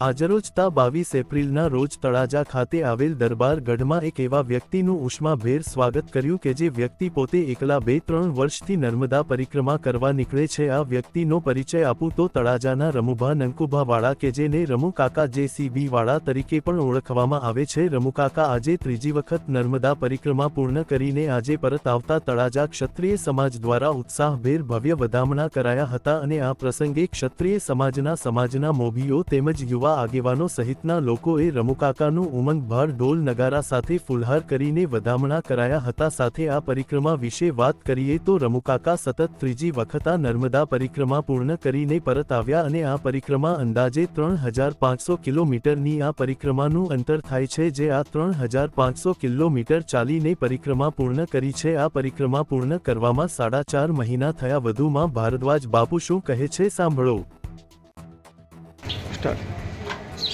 આજરોજ તા બાવીસ એપ્રિલના રોજ તળાજા ખાતે આવેલ દરબાર ગઢમાં એક એવા વ્યક્તિનું ઉષ્માભેર સ્વાગત કર્યું કે જે વ્યક્તિ પોતે એકલા બે ત્રણ વર્ષથી નર્મદા પરિક્રમા કરવા નીકળે છે. આ વ્યક્તિનો પરિચય આપું તો તળાજાના રમુભા નંકુભાવાળા કે જેને રમુકાકા જે સીબી વાળા તરીકે પણ ઓળખવામાં આવે છે. રમુકાકા આજે ત્રીજી વખત નર્મદા પરિક્રમા પૂર્ણ કરીને આજે પરત આવતા તળાજા ક્ષત્રિય સમાજ દ્વારા ઉત્સાહભેર ભવ્ય વધામણા કરાયા હતા અને આ પ્રસંગે ક્ષત્રિય સમાજના સમાજના મોભીઓ તેમજ યુવા આગેવાનો સહિતના લોકોએ રમુકાકાનું ઉમંગભર ઢોલ નગારા સાથે ફુલહાર કરીને વધામણા કરાયા હતા. સાથે આ પરિક્રમા વિશે વાત કરીએ તો રમુકાકા સતત ત્રીજી વખત આ નર્મદા પરિક્રમા પૂર્ણ કરીને પરત આવ્યા અને આ પરિક્રમા અંદાજે ત્રણ હજાર પાંચસો કિલોમીટરની આ પરિક્રમાનું અંતર થાય છે જે આ ત્રણ હજાર પાંચસો કિલોમીટર ચાલીને પરિક્રમા પૂર્ણ કરી છે. આ પરિક્રમા પૂર્ણ કરવામાં સાડા ચાર મહિના થયા. વધુમાં ભારદ્વાજ બાપુ શું કહે છે સાંભળો.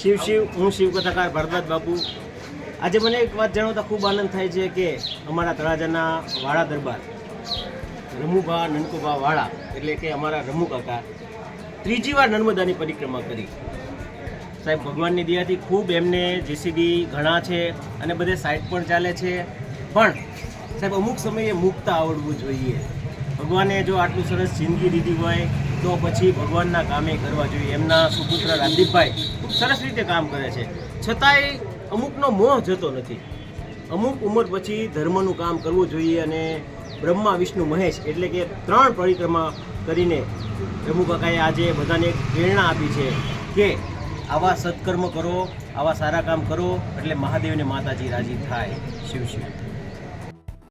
શિવ શિવ, હું શિવ કથાકાર ભરતનાથ બાપુ. આજે મને એક વાત જણાવતા ખૂબ આનંદ થાય છે કે અમારા તળાજાના વાળા દરબાર, રમુભા નનકુભા વાળા એટલે કે અમારા રમુ કાકા ત્રીજી વાર નર્મદાની પરિક્રમા કરી. સાહેબ, ભગવાનની દયાથી ખૂબ એમને જેસીબી ઘણા છે અને બધે સાઇટ પણ ચાલે છે. પણ, સાહેબ, અમુક સમયે મૂકતા આવડવું જોઈએ. ભગવાને જો આટલું સરસ જિંદગી દીધી હોય તો પછી ભગવાનના કામે કરવા જોઈએ. એમના સુપુત્ર રાજદીપભાઈ ખૂબ સરસ રીતે કામ કરે છે. છતાંય અમુકનો મોહ જતો નથી. અમુક ઉંમર પછી ધર્મનું કામ કરવું જોઈએ અને બ્રહ્મા, વિષ્ણુ, મહેશ એટલે કે ત્રણ પરિક્રમા કરીને રમુકાકાએ આજે બધાને પ્રેરણા આપી છે કે આવા સત્કર્મ કરો, આવા સારા કામ કરો એટલે મહાદેવને માતાજી રાજી થાય. શિવ શિવ.